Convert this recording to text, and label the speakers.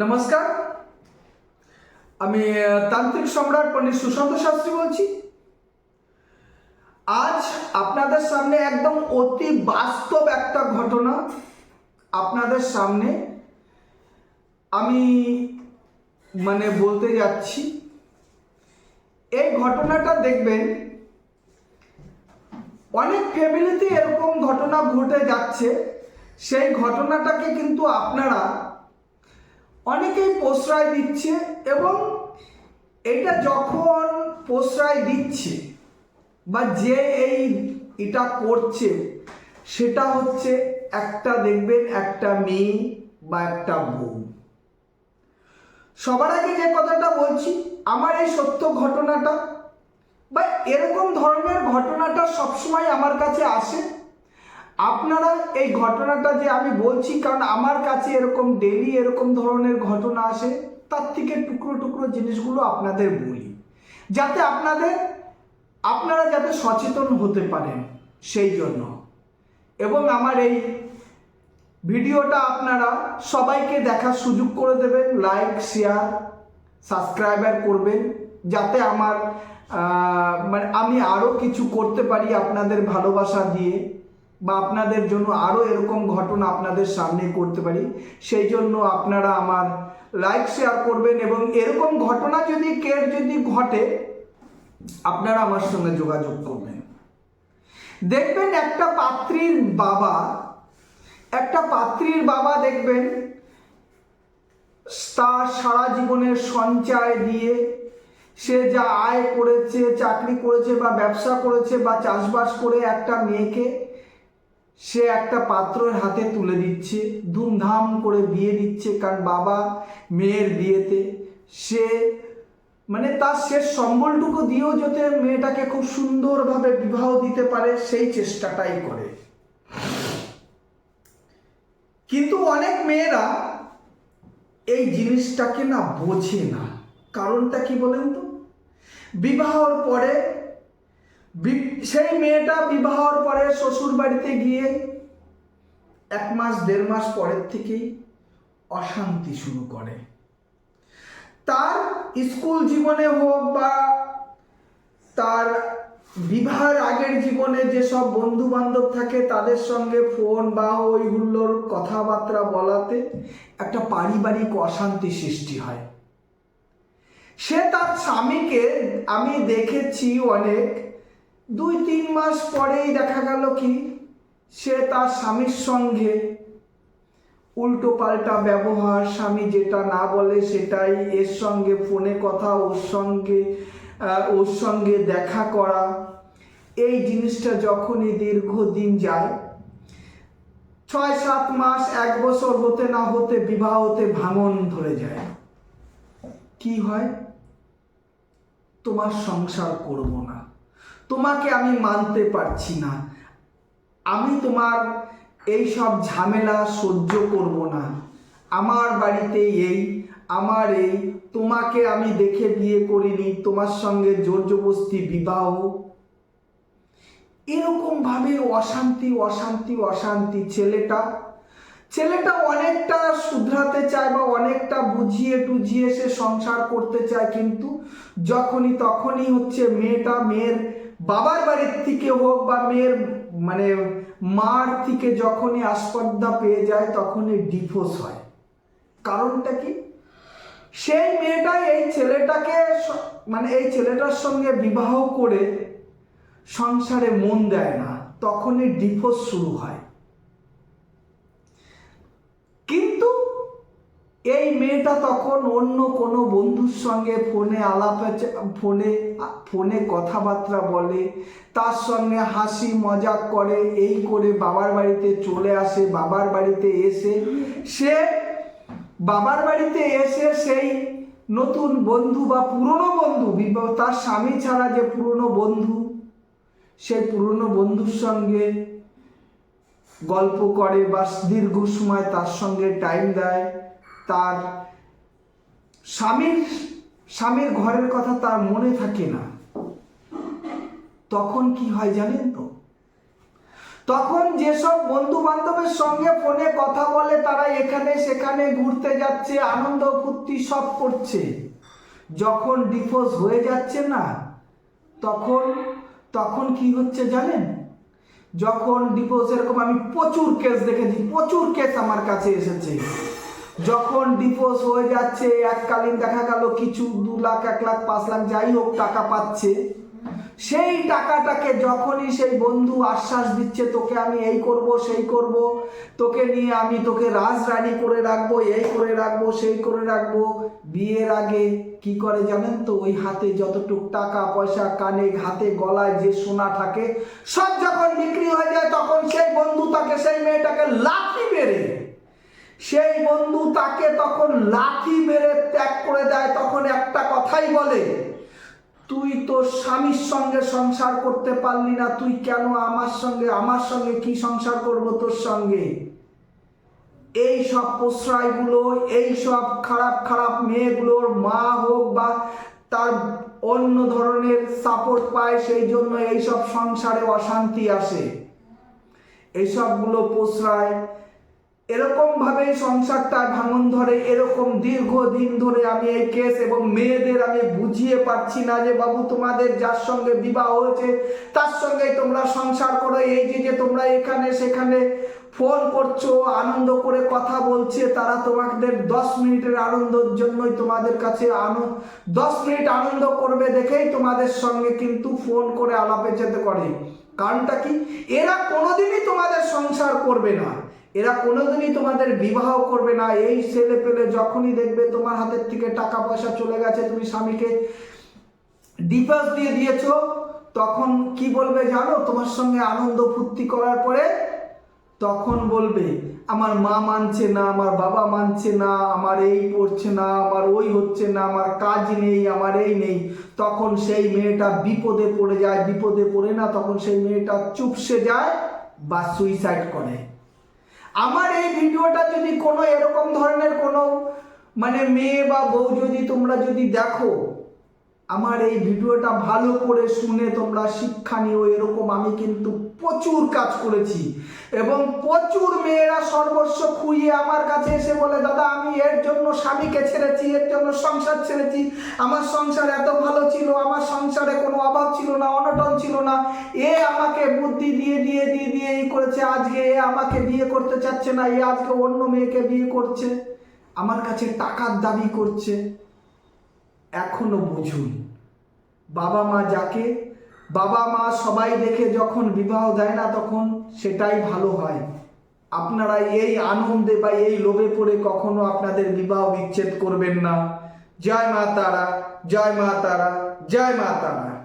Speaker 1: নমস্কার। আমি তান্ত্রিক সম্রাট পণ্ডিত সুশান্ত শাস্ত্রী বলছি। আজ আপনাদের সামনে একদম অতি বাস্তব একটা ঘটনা আপনাদের সামনে আমি মানে বলতে যাচ্ছি। এই ঘটনাটা দেখবেন, অনেক ফ্যামিলিতে এরকম ঘটনা ঘটে যাচ্ছে। সেই ঘটনাটাকে কিন্তু আপনারা অনেকেই প্রশ্রয় দিচ্ছে এবং এটা যখন প্রশ্রয় দিচ্ছে বা যে এই এটা করছে, সেটা হচ্ছে একটা দেখবেন একটা মেয়ে বা একটা বউ। সবার আগে যে কথাটা বলছি, আমার এই সত্য ঘটনাটা বা এরকম ধরনের ঘটনাটা সবসময় আমার কাছে আসে। আপনারা এই ঘটনাটা যে আমি বলছি, কারণ আমার কাছে এরকম ডেলি এরকম ধরনের ঘটনা আসে, তার থেকে টুকরো টুকরো জিনিসগুলো আপনাদের বলি। যাতে আপনাদের, আপনারা যাতে সচেতন হতে পারেন সেই জন্য। এবং আমার এই ভিডিওটা আপনারা সবাইকে দেখার সুযোগ করে দেবেন লাইক শেয়ার সাবস্ক্রাইবার করবেন, যাতে আমার মানে আমি আরও কিছু করতে পারি আপনাদের ভালোবাসা দিয়ে। বা আপনাদের জন্য আরও এরকম ঘটনা আপনাদের সামনে করতে পারি। সেই জন্য আপনারা আমার লাইক শেয়ার করবেন এবং এরকম ঘটনা যদি কের যদি ঘটে, আপনারা আমার সঙ্গে যোগাযোগ করবেন। দেখবেন একটা পাত্রীর বাবা, একটা পাত্রীর বাবা দেখবেন তার সারা জীবনের সঞ্চয় দিয়ে সে যা আয় করেছে, চাকরি করেছে বা ব্যবসা করেছে বা চাষবাস করে একটা মেয়েকে সে একটা পাত্রের হাতে তুলে দিচ্ছে, ধুমধাম করে বিয়ে দিচ্ছে, কারণ বাবা মেয়ের বিয়েতে। সে মানে তার শেষ সম্বলটুকু দিয়েও যাতে মেয়েটাকে খুব সুন্দরভাবে বিবাহ দিতে পারে, সেই চেষ্টাটাই করে। কিন্তু অনেক মেয়েরা এই জিনিসটাকে না বোঝে না। কারণটা কি বলেন তো? বিবাহর পরে সেই মেয়েটা বিবাহর পরে শ্বশুর বাড়িতে গিয়ে এক মাস, দেড় মাস পরের থেকেই অশান্তি শুরু করে। তার স্কুল জীবনে হোক বা তার বিবাহের আগের জীবনে যেসব বন্ধু বান্ধব থাকে, তাদের সঙ্গে ফোন বা ওই হুল্লোর কথাবার্তা বলাতে একটা পারিবারিক অশান্তি সৃষ্টি হয়। সে তার স্বামীকে আমি দেখেছি অনেক দুই তিন মাস পরেই দেখা গেল কি, সে তার স্বামীর সঙ্গে উল্টো পাল্টা ব্যবহার, স্বামী যেটা না বলে সেটাই এর সঙ্গে ফোনে কথা, ওর সঙ্গে ওর সঙ্গে দেখা করা। এই জিনিসটা যখনই দীর্ঘদিন যায় ছয় সাত মাস, এক বছর হতে না হতে বিবাহ হতে ভাঙন ধরে যায়। কি হয়? তোমার সংসার করব না। তোমাকে আমি মানতে পারছি না। আমি তোমার এই সব ঝামেলা সহ্য করব না। আমার বাড়িতে এই, আমার এই, তোমাকে আমি দেখে বিয়ে করিনি, তোমার সঙ্গে জোর জবস্তি বিবাহ। এরকম ভাবে অশান্তি অশান্তি অশান্তি ছেলেটা ছেলেটা অনেকটা শুধরাতে চায় বা অনেকটা বুঝিয়ে টুঝিয়ে সে সংসার করতে চায়, কিন্তু যখনই, তখনই হচ্ছে মেয়েটা, মেয়ের বাবার বাড়ির থেকে হোক বা মেয়ের মানে মার থেকে যখনই আস্পর্ধা পেয়ে যায় তখনই ডিভোর্স হয়। কারণটা কি? সেই মেয়েটা এই ছেলেটাকে মানে এই ছেলেটার সঙ্গে বিবাহ করে সংসারে মন দেয় না, তখনই ডিভোর্স শুরু হয় কিন্তু এই মেয়েটা তখন অন্য কোনো বন্ধুর সঙ্গে ফোনে আলাপ ফোনে ফোনে কথাবার্তা বলে, তার সঙ্গে হাসি মজাক করে, এই করে বাবার বাড়িতে চলে আসে, বাবার বাড়িতে এসে, সে বাবার বাড়িতে এসে সেই নতুন বন্ধু বা পুরনো বন্ধু তার স্বামী ছাড়া যে পুরনো বন্ধু, সেই পুরনো বন্ধুর সঙ্গে গল্প করে বা দীর্ঘ সময় তার সঙ্গে টাইম দেয়। তার স্বামীর স্বামীর ঘরের কথা তার মনে থাকে না। তখন কি হয় জানেন তো? তখন যেসব বন্ধু বান্ধবের সঙ্গে ফোনে কথা বলে, তারা এখানে সেখানে ঘুরতে যাচ্ছে, আনন্দ ফুর্তি সব করছে। যখন ডিভোর্স হয়ে যাচ্ছে না, তখন তখন কি হচ্ছে জানেন? যখন ডিভোর্স এরকম আমি প্রচুর কেস দেখেছি, প্রচুর কেস আমার কাছে এসেছে। যখন ডিভোর্স হয়ে যাচ্ছে, এককালীন দেখা গেল কিছু দু লাখ, এক লাখ, পাঁচ লাখ, যাই হোক টাকা পাচ্ছে। সেই টাকাটাকে যখনই সেই বন্ধু আশ্বাস দিচ্ছে, তোকে আমি এই করব, সেই করব, তোকে নিয়ে আমি তোকে রাজরানী করে রাখব, এই করে রাখব, সেই করে রাখব। বিয়ের আগে কি করে জানেন তো? ওই হাতে যতটুক টাকা, পয়সা, কানে, হাতে, গলায় যে সোনা থাকে, সব যখন বিক্রি হয়ে যায়, তখন সেই বন্ধু তাকে, সেই মেয়েটাকে লাথি মেরে সেই বন্ধু তাকে তখন লাথি মেরে ত্যাগ করে দেয়, তখন একটা কথাই বলে, তুই তোর স্বামীর সঙ্গে সংসার করতে পারলি না, তুই কেন আমার সঙ্গে আমার সঙ্গে কি সংসার করব তোর সঙ্গে? এই সব প্রশ্রয়গুলো, এই সব খারাপ খারাপ মেয়েগুলোর মা হোক বা তার অন্য ধরনের সাপোর্ট পায়, সেই জন্য এই সব সংসারে অশান্তি আসে। এইসবগুলো প্রশ্রয় এরকম ভাবে সংসারটা ভাঙন ধরে, এরকম দীর্ঘদিন ধরে আমি এই কেস এবং মেয়েদের আমি বুঝিয়ে পারছি না যে, বাবু, তোমাদের যার সঙ্গে বিবাহ হয়েছে, তার সঙ্গে তোমরা সংসার করো। এই যে যে তোমরা এখানে সেখানে ফোন করছ, আনন্দ করে কথা বলছে, তারা তোমাদের দশ মিনিটের আনন্দের জন্যই তোমাদের কাছে আনন্দ দশ মিনিট আনন্দ করবে দেখেই তোমাদের সঙ্গে কিন্তু ফোন করে আলাপে যেতে করে কারণটা কি? এরা কোনোদিনই তোমাদের সংসার করবে না। এরা কোনোদিনই তোমাদের বিবাহ করবে না। এই ছেলে পেলে যখনই দেখবে তোমার হাতের থেকে টাকা পয়সা চলে গেছে, তুমি স্বামীকে ডিভোর্স দিয়ে দিয়েছ, তখন কি বলবে জানো? তোমার সঙ্গে আনন্দ ফুর্তি করার পরে তখন বলবে, আমার মা মানছে না, আমার বাবা মানছে না, আমার এই পড়ছে না, আমার ওই হচ্ছে না, আমার কাজ নেই, আমার এই নেই। তখন সেই মেয়েটা বিপদে পড়ে যায়, বিপদে পড়ে না, তখন সেই মেয়েটা চুপসে যায় বা সুইসাইড করে। আমার এই ভিডিওটা যদি কোনো এরকম ধরনের কোনো মানে মেয়ে বা বউ যদি তোমরা যদি দেখো আমার এই ভিডিওটা ভালো করে শুনে তোমরা শিক্ষা নিও, এরকম আমি কিন্তু প্রচুর কাজ করেছি। এবং প্রচুর মেয়েরা সর্বস্ব খুইয়ে আমার কাছে এসে বলে, দাদা, আমি এর জন্য স্বামীকে ছেড়েছি, এর জন্য সংসার ছেড়েছি। আমার সংসার এত ভালো ছিল, আমার সংসারে কোনো অভাব ছিল না, অনটন ছিল না। এ আমাকে বুদ্ধি দিয়ে দিয়ে দিয়ে দিয়ে এই করেছে। আজকে এ আমাকে বিয়ে করতে চাচ্ছে না, এ আজকে অন্য মেয়েকে বিয়ে করছে। আমার কাছে টাকার দাবি করছে। এখনও বুঝুন। বাবা মা যাকে, বাবা মা সবাই দেখে যখন বিবাহ দেয় না তখন সেটাই ভালো হয়। আপনারা এই আনন্দে বা এই লোভে পড়ে কখনো আপনাদের বিবাহ বিচ্ছেদ করবেন না। জয় মা তারা, জয় মা তারা, জয় মা তারা।